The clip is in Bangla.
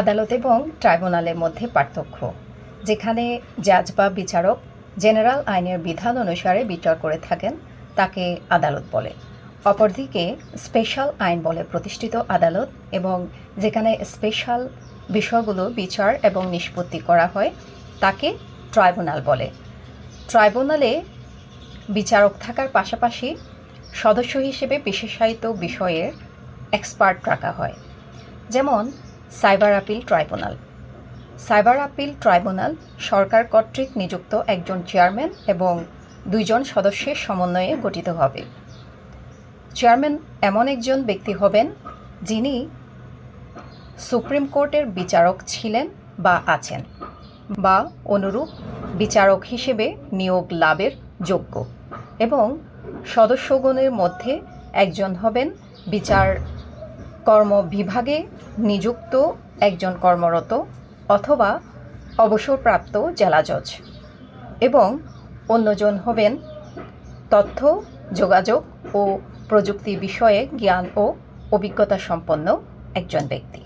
আদালত এবং ট্রাইব্যুনালের মধ্যে পার্থক্য, যেখানে জাজ বা বিচারক জেনারেল আইনের বিধান অনুসারে বিচার করে থাকেন, তাকে আদালত বলে। অপরদিকে স্পেশাল আইন বলে প্রতিষ্ঠিত আদালত এবং যেখানে স্পেশাল বিষয়গুলো বিচার এবং নিষ্পত্তি করা হয়, তাকে ট্রাইব্যুনাল বলে। ট্রাইব্যুনালে বিচারক থাকার পাশাপাশি সদস্য হিসেবে বিশেষায়িত বিষয়ের এক্সপার্ট রাখা হয়। যেমন cyber appeal tribunal. Cyber appeal tribunal সরকার কর্তৃক নিযুক্ত একজন চেয়ারম্যান এবং দুইজন সদস্যের সমন্বয়ে গঠিত হবে। চেয়ারম্যান এমন একজন ব্যক্তি হবেন যিনি সুপ্রিম কোর্টের বিচারক ছিলেন বা আছেন বা অনুরূপ বিচারক হিসেবে নিয়োগ লাভের যোগ্য এবং সদস্যগণের মধ্যে একজন হবেন বিচার কর্ম বিভাগে নিযুক্ত একজন কর্মরত অথবা অবসরপ্রাপ্ত জেলা জজ এবং অন্যজন হবেন তথ্য, যোগাযোগ ও প্রযুক্তি বিষয়ে জ্ঞান ও অভিজ্ঞতা সম্পন্ন একজন ব্যক্তি।